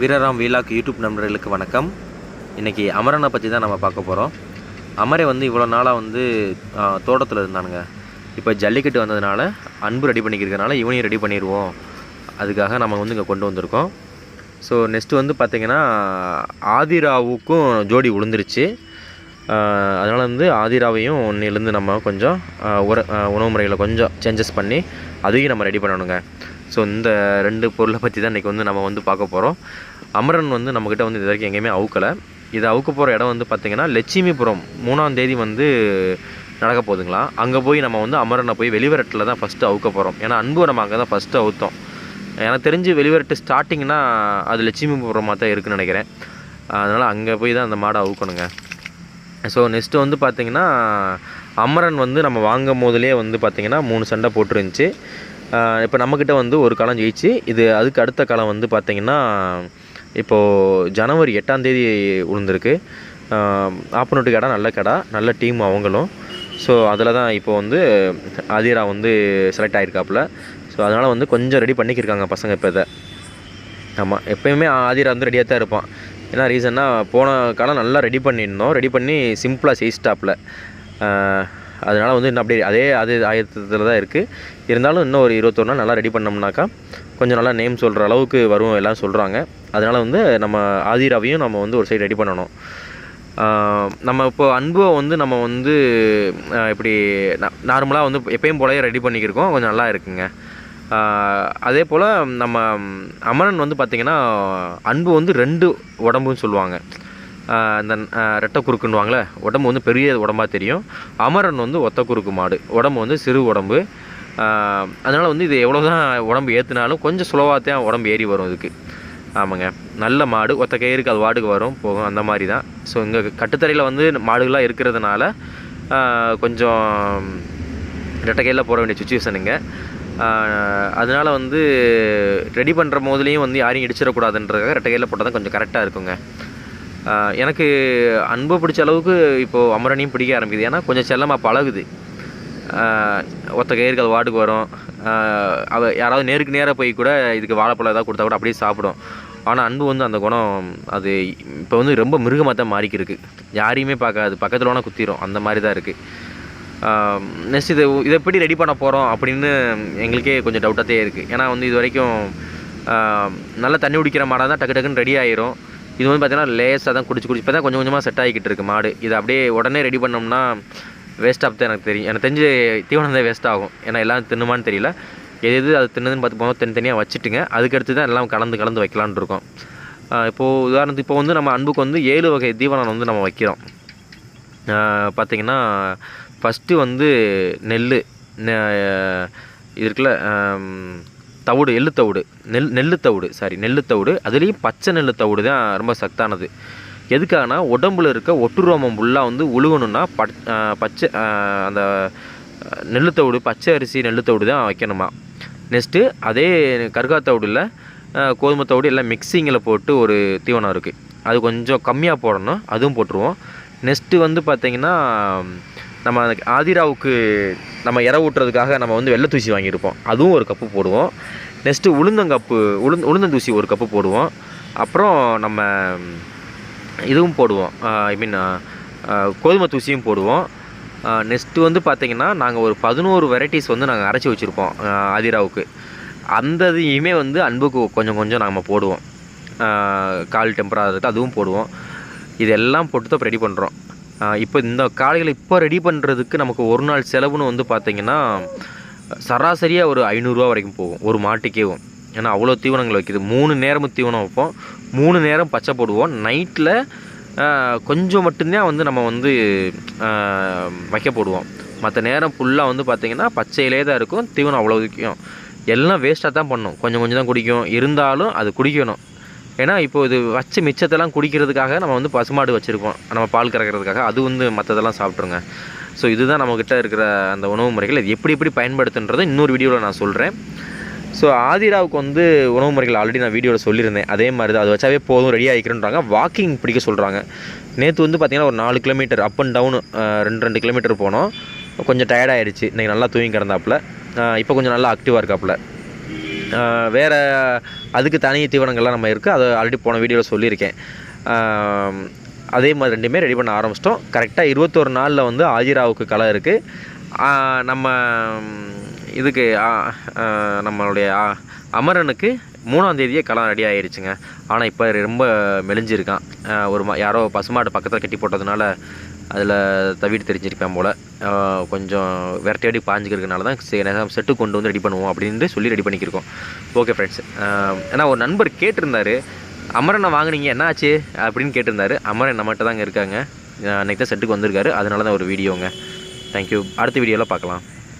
வீரராம் vlog YouTube நண்பர்களுக்கு வணக்கம். இன்றைக்கி அமரனை பற்றி தான் நம்ம பார்க்க போகிறோம் அமரை வந்து இவ்வளோ நாளாக வந்து தோட்டத்தில் இருந்தானுங்க. இப்போ ஜல்லிக்கட்டு வந்ததுனால அன்பு ரெடி பண்ணிக்கிறதுனால இவனையும் ரெடி பண்ணிடுவோம். அதுக்காக நம்ம வந்து இங்கே கொண்டு வந்திருக்கோம். ஸோ நெக்ஸ்ட்டு வந்து பார்த்திங்கன்னா ஆதிராவுக்கும் ஜோடி விழுந்துருச்சு அதனால் வந்து ஆதிராவையும் ஒன்றிலேருந்து நம்ம கொஞ்சம் உர உணவு முறைகளை கொஞ்சம் சேஞ்சஸ் பண்ணி அதையும் நம்ம ரெடி பண்ணணுங்க. ஸோ இந்த ரெண்டு பொருளை பற்றி தான் இன்றைக்கி வந்து நம்ம வந்து பார்க்க போகிறோம் அமரன் வந்து நம்மக்கிட்ட வந்து இது வரைக்கும் எங்கேயுமே அவுக்கலை. இது அவுக்க போகிற இடம் வந்து பார்த்திங்கன்னா லட்சுமிபுரம் மூணாம் தேதி வந்து நடக்க போகுதுங்களா? அங்கே போய் நம்ம வந்து அமரனை போய் வெளிவரட்டில் தான் ஃபஸ்ட்டு அவுக்க போகிறோம் ஏன்னா அன்பு நம்ம அங்கே தான் ஃபஸ்ட்டு அவுத்தோம். எனக்கு தெரிஞ்சு வெளிவரட்டு ஸ்டார்டிங்னா அது லட்சுமிபுரமாக தான் இருக்குன்னு நினைக்கிறேன். அதனால் அங்கே போய் தான் அந்த மாடை அவுக்கணுங்க. ஸோ நெக்ஸ்ட்டு வந்து பார்த்திங்கன்னா அமரன் வந்து நம்ம வாங்கும் போதுலேயே வந்து பார்த்திங்கன்னா மூணு சண்டை போட்டுருந்துச்சு. இப்போ நம்மக்கிட்ட வந்து ஒரு காலம் ஜெயிச்சு இது அதுக்கு அடுத்த காலம் வந்து பார்த்திங்கன்னா இப்போது ஜனவரி எட்டாம் தேதி விழுந்திருக்கு ஆப்பனோட்டு கடை நல்ல கடை நல்ல டீம் அவங்களும். ஸோ அதில் தான் இப்போ வந்து ஆதிரா வந்து செலக்ட் ஆகிருக்காப்புல ஸோ அதனால் வந்து கொஞ்சம் ரெடி பண்ணிக்கிருக்காங்க பசங்க இப்போ இதை. ஆமாம் எப்பயுமே ஆதிரா வந்து ரெடியாக தான் இருப்பான். ஏன்னா ரீசன்னா போன காலம் நல்லா ரெடி பண்ணியிருந்தோம். ரெடி பண்ணி சிம்பிளாக செய்ஸ்டாப்பில் அதனால் வந்து இன்னும் அப்படியே அதே அதே ஆயத்தத்தில் தான் இருக்குது இருந்தாலும் இன்னும் ஒரு இருபத்தொரு நாள் நல்லா ரெடி பண்ணோம்னாக்கா கொஞ்சம் நல்லா நேம் சொல்கிற அளவுக்கு வரும் எல்லாம் சொல்கிறாங்க அதனால் வந்து நம்ம ஆதிராவையும் நம்ம வந்து ஒரு சைடு ரெடி பண்ணணும். நம்ம இப்போ அன்பை வந்து நம்ம வந்து இப்படி நார்மலாக வந்து எப்பயும் போலவே ரெடி பண்ணிக்கிருக்கோம். கொஞ்சம் நல்லா இருக்குங்க. அதே போல் நம்ம அமரன் வந்து பார்த்திங்கன்னா அன்பு வந்து ரெண்டு உடம்புன்னு சொல்லுவாங்க. இந்த ரெட்டை குறுக்குன்னுவாங்களே உடம்பு வந்து பெரிய உடம்பாக தெரியும். அமரன் வந்து ஒத்த குறுக்கு மாடு. உடம்பு வந்து சிறு உடம்பு. அதனால் வந்து இது எவ்வளோ தான் உடம்பு ஏற்றுனாலும் கொஞ்சம் சுலவாக உடம்பு ஏறி வரும் இதுக்கு. ஆமாங்க. நல்ல மாடு ஒத்த கயிறுக்கு அது வாடுக்கு வரும் போகும் அந்த மாதிரி தான் ஸோ இங்கே கட்டுத்தரையில் வந்து மாடுகளாக இருக்கிறதுனால கொஞ்சம் கொஞ்சம் ரெட்டைக்கையில் போட வேண்டிய சுச்சுவேஷனுங்க அதனால் வந்து ரெடி பண்ணுற போதுலேயும் வந்து யாரையும் இடிச்சிடக்கூடாதுன்றதுக்காக ரெட்டைக்கையில் போட்டால் தான் கொஞ்சம் கரெக்டாக இருக்குங்க. எனக்கு அன்பு பிடிச்ச அளவுக்கு இப்போது அமரனையும் பிடிக்க ஆரம்பிக்குது. ஏன்னா கொஞ்சம் செல்லமாக பழகுது. ஒத்த கயிறுகள் வாட்டுக்கு வரும். அவ யாராவது நேருக்கு நேராக போய் கூட இதுக்கு வாழைப்பழம் ஏதாவது கொடுத்தா கூட அப்படியே சாப்பிடும். ஆனால் அன்பு வந்து அந்த குணம் அது இப்போ வந்து ரொம்ப மிருகமாக தான் மாறிக்கிருக்கு. யாரையுமே பார்க்காது. பக்கத்தில் வேணால் குத்திரும். அந்த மாதிரி தான் இருக்குது நெக்ஸ்ட் இது இதை எப்படி ரெடி பண்ண போகிறோம் அப்படின்னு எங்களுக்கே கொஞ்சம் டவுட்டாகத்தே இருக்குது ஏன்னா வந்து இது வரைக்கும் நல்லா தண்ணி குடிக்கிற மாடாக தான் டக்கு டக்குன்னு ரெடி ஆயிரும். இது வந்து பார்த்தீங்கன்னா லேஸாக தான் குடிச்சு குடிச்சு இப்போ தான் கொஞ்சம் கொஞ்சமாக செட் ஆகிக்கிட்டு இருக்கு மாடு. இது அப்படியே உடனே ரெடி பண்ணோம்னா வேஸ்ட் ஆஃப் தான் எனக்கு தெரியும். எனக்கு தெரிஞ்சு தீவனம் தான் வேஸ்ட் ஆகும். ஏன்னா எல்லாம் தின்னுமான்னு தெரியல. எது எது அது தின்னுதுன்னு பார்த்து போனோம் தனித்தனியாக வச்சுட்டுங்க. அதுக்கடுத்து தான் எல்லாம் கலந்து கலந்து வைக்கலான் இருக்கோம். இப்போது உதாரணத்துக்கு இப்போ வந்து நம்ம அன்புக்கு வந்து ஏழு வகை தீவனம் வந்து நம்ம வைக்கிறோம். பார்த்திங்கன்னா ஃபஸ்ட்டு வந்து நெல் இது இருக்குல்ல தவிடு எள்ளு தவிடு. நெல் நெல்லு தவிடு சாரி நெல்லு தவிடு. அதுலேயும் பச்சை நெல்லு தவிடு தான் ரொம்ப சத்தானது. எதுக்காகனா உடம்புல இருக்க ஒட்டுரோமம் ஃபுல்லாக வந்து உழுகணுன்னா பட் பச்சை அந்த நெல்லு பச்சை அரிசி நெல்லு தான் வைக்கணுமா. நெக்ஸ்ட்டு அதே கருகா தவிடில் கோதுமை தவிடு எல்லாம் மிக்சிங்கில் போட்டு ஒரு தீவனம் இருக்குது அது கொஞ்சம் கம்மியாக போடணும் அதுவும் போட்டுருவோம். நெக்ஸ்ட்டு வந்து பார்த்திங்கன்னா நம்ம ஆதிராவுக்கு நம்ம இற ஊட்டுறதுக்காக நம்ம வந்து வெள்ளை தூசி வாங்கியிருப்போம். அதுவும் ஒரு கப்பு போடுவோம். நெக்ஸ்ட்டு உளுந்தங்கப்பு உளுந்து உளுந்தந்தூசி ஒரு கப்பு போடுவோம். அப்புறம் நம்ம இதுவும் போடுவோம். ஐ மீன் கோதுமை தூசியும் போடுவோம். நெக்ஸ்ட்டு வந்து பார்த்திங்கன்னா நாங்கள் ஒரு பதினோரு வெரைட்டிஸ் வந்து நாங்கள் அரைச்சி வச்சுருப்போம் ஆதிராவுக்கு. அந்த இதையுமே வந்து அன்புக்கு கொஞ்சம் கொஞ்சம் நம்ம போடுவோம். கால் டெம்பராக இருக்குது அதுவும் போடுவோம். இதெல்லாம் போட்டு தான் ரெடி பண்ணுறோம் இப்போ இந்த காளைகளை இப்போ ரெடி பண்ணுறதுக்கு நமக்கு ஒரு நாள் செலவுன்னு வந்து பார்த்திங்கன்னா சராசரியாக ஒரு ஐநூறுரூவா வரைக்கும் போகும். ஒரு மாட்டுக்கேவும். ஏன்னா அவ்வளோ தீவனங்கள் வைக்கிது. மூணு நேரமும் தீவனம் வைப்போம். மூணு நேரம் பச்சை போடுவோம். நைட்டில் கொஞ்சம் மட்டும்தான் வந்து நம்ம வந்து வைக்க போடுவோம் மற்ற நேரம் ஃபுல்லாக வந்து பார்த்திங்கன்னா பச்சையிலே தான் இருக்கும். தீவனம் அவ்வளோ வைக்கும். எல்லாம் வேஸ்ட்டாக தான் பண்ணும். கொஞ்சம் கொஞ்சம் தான் குடிக்கும். இருந்தாலும் அது குடிக்கணும். ஏன்னா இப்போ இது வச்ச மிச்சத்தெல்லாம் குடிக்கிறதுக்காக நம்ம வந்து பசுமாடு வச்சுருக்கோம். நம்ம பால் கறக்கிறதுக்காக. அது வந்து மற்றதெல்லாம் சாப்பிட்ருங்க ஸோ இதுதான் நம்மக்கிட்ட இருக்கிற அந்த உணவு முறைகள். இது எப்படி எப்படி பயன்படுத்துன்றதை இன்னொரு வீடியோவில் நான் சொல்கிறேன் ஸோ ஆதிராவுக்கு வந்து உணவு முறைகள் ஆல்ரெடி நான் வீடியோவில் சொல்லியிருந்தேன். அதே மாதிரி தான். அது வச்சாவே போதும் ரெடி ஆகிக்கிறேன்றாங்க. வாக்கிங் பிடிக்க சொல்கிறாங்க நேற்று வந்து பார்த்திங்கன்னா ஒரு நாலு கிலோமீட்டர் அப் அண்ட் டவுன் ரெண்டு ரெண்டு கிலோமீட்டர் போனோம். கொஞ்சம் டயர்டாகிடுச்சு இன்றைக்கி நல்லா தூங்கி கிடந்தாப்புல. இப்போ கொஞ்சம் நல்லா ஆக்டிவாக இருக்காப்புல. வேறு அதுக்கு தனி தீவனங்கள்லாம் நம்ம இருக்குது அதை ஆல்ரெடி போன வீடியோவில் சொல்லியிருக்கேன். அதே மாதிரி ரெண்டுமே ரெடி பண்ண ஆரம்பிச்சிட்டோம். கரெக்டாக இருபத்தொரு நாளில் வந்து ஆஜிராவுக்கு களை இருக்குது நம்ம இதுக்கு நம்மளுடைய அமரனுக்கு மூணாம் தேதியே களம் ரெடி ஆயிடுச்சுங்க ஆனால் இப்போ ரொம்ப மெலிஞ்சிருக்கான். ஒரு மா யாரோ பசுமாடு பக்கத்தில் கட்டி போட்டதுனால அதில் தவிட்டு தெரிஞ்சிருப்பேன் போல். கொஞ்சம் விரட்டையடி பாஞ்சிக்கிறதுனால தான் சரி நேரம் செட்டு கொண்டு வந்து ரெடி பண்ணுவோம் அப்படின்ட்டு சொல்லி ரெடி பண்ணிக்கிருக்கோம். ஓகே ஃப்ரெண்ட்ஸ் ஏன்னா ஒரு நண்பர் கேட்டிருந்தார் அமரனை வாங்குனீங்க என்ன ஆச்சு? அப்படின்னு கேட்டிருந்தாரு. அமரன் நம்மகிட்ட தாங்க இருக்காங்க. அன்றைக்கி தான் செட்டுக்கு வந்திருக்காரு. அதனால தான் ஒரு வீடியோங்க. தேங்க்யூ அடுத்த வீடியோவில் பார்க்கலாம்